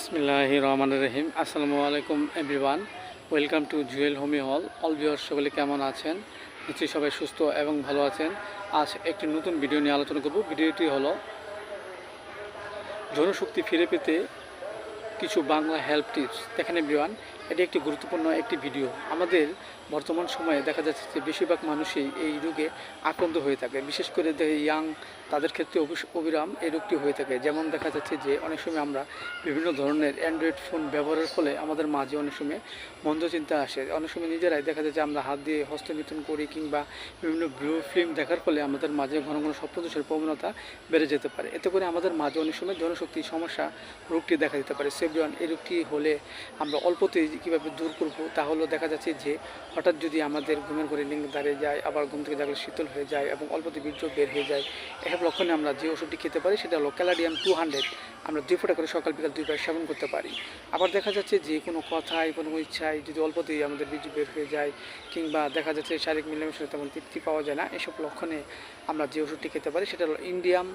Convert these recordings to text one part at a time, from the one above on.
বিসমিল্লাহ রহমান রহিম আসসালামু আলাইকুম, everyone. Welcome to Jewel homeo hall. All viewer সকলে কেমন আছেন? নিশ্চয়ই সবাই সুস্থ এবং ভালো আছেন। আজ একটি নতুন ভিডিও নিয়ে আলোচনা করব। ভিডিওটি হল, জনশক্তি ফিরে পেতে কিছু বাংলা হেল্প টিপস। দেখেন, এভরিওয়ান এটি একটি গুরুত্বপূর্ণ একটি ভিডিও। আমাদের বর্তমান সময়ে দেখা যাচ্ছে যে বেশিরভাগ মানুষই এই রোগে আক্রান্ত হয়ে থাকে। বিশেষ করে ইয়াং, তাদের ক্ষেত্রে অবিরাম এই রোগটি হয়ে থাকে। যেমন দেখা যাচ্ছে যে অনেক সময় আমরা বিভিন্ন ধরনের অ্যান্ড্রয়েড ফোন ব্যবহারের ফলে আমাদের মাঝে অনেক সময় মন্দ চিন্তা আসে। অনেক সময় নিজেরাই দেখা যাচ্ছে আমরা হাত দিয়ে হস্তমিথুন করি কিংবা বিভিন্ন ব্লু ফিল্ম দেখার ফলে আমাদের মাঝে ঘন ঘন স্বপ্নদোষের প্রবণতা বেড়ে যেতে পারে। এতে করে আমাদের মাঝে অনেক সময় জনশক্তি সমস্যা রোগটি দেখা দিতে পারে। সেভরিয়ান এই রোগটি হলে আমরা অল্পতেই কীভাবে দূর করব তা হলো দেখা যাচ্ছে যে হঠাৎ যদি আমাদের ঘুমের ঘরে লিঙ্গ দাঁড়িয়ে যায়, আবার ঘুম থেকে জাগলে শীতল হয়ে যায় এবং অল্পতে বীর্য বের হয়ে যায়, এসব লক্ষণে আমরা যে ওষুধটি খেতে পারি সেটা হলো ক্যালাডিয়াম টু হান্ড্রেড। আমরা দুই ফোঁটা করে সকাল বিকাল দুইবার সেবন করতে পারি। আবার দেখা যাচ্ছে যে কোনো কথায়, কোনো ইচ্ছায় যদি অল্পতেই আমাদের বীর্য বের হয়ে যায় কিংবা দেখা যাচ্ছে শারীরিক মিলেমিশে তেমন তৃপ্তি পাওয়া যায় না, এসব লক্ষণে আমরা যে ওষুধটি খেতে পারি সেটা হলো ইন্ডিয়াম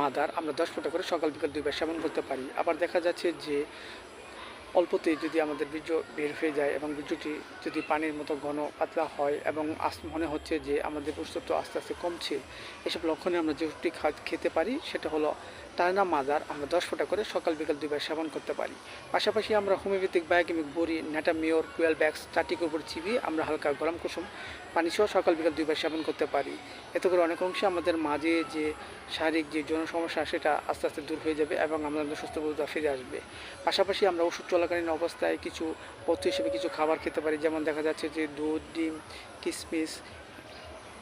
মাদার। আমরা দশ ফোঁটা করে সকাল বিকাল দুইবার সেবন করতে পারি। আবার দেখা যাচ্ছে যে অল্পতেই যদি আমাদের বীর্য বের হয়ে যায় এবং বীর্যটি যদি পানির মতো ঘন, পাতলা হয় এবং মনে হচ্ছে যে আমাদের প্রস্তুত আস্তে আস্তে কমছে, এসব লক্ষণে আমরা যে ওষুধটি খা- খেতে পারি সেটা হলো টানা মাদার আমরা দশ ফোঁটা করে সকাল বিকাল দুইবার সেবন করতে পারি। পাশাপাশি আমরা হোমিওপ্যাথিক, বায়োকেমিক, বড়ি, নেটামিওর টুয়েলভ ব্যাগস চারটির উপর চিবিয়ে আমরা হালকা গরম কুসুম পানি সহ সকাল বিকাল দুইবার সেবন করতে পারি। এতে করে অনেক অংশে আমাদের মাঝে যে শারীরিক যে যৌন সমস্যা, সেটা আস্তে আস্তে দূর হয়ে যাবে এবং আমাদের সুস্থ সুস্থবোধতা ফিরে আসবে। পাশাপাশি আমরা ওষুধ চলাকালীন অবস্থায় কিছু পথ্য হিসেবে কিছু খাবার খেতে পারি, যেমন দেখা যাচ্ছে যে দুধ, ডিম কিশমিশ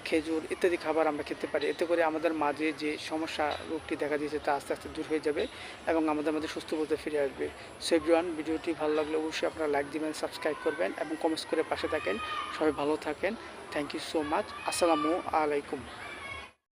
খেজুর ইত্যাদি খাবার আমরা খেতে পারি। এতে করে আমাদের মাঝে যে সমস্যা রোগটি দেখা দিয়েছে তা আস্তে আস্তে দূর হয়ে যাবে এবং আমাদের মধ্যে সুস্থ বলতে ফিরে আসবে। সো এভরিওয়ান ভিডিওটি ভালো লাগলে অবশ্যই আপনারা লাইক দিবেন সাবস্ক্রাইব করবেন এবং কমেন্টস করে পাশে থাকেন। সবাই ভালো থাকেন। থ্যাংক ইউ সো মাচ আসসালামু আলাইকুম।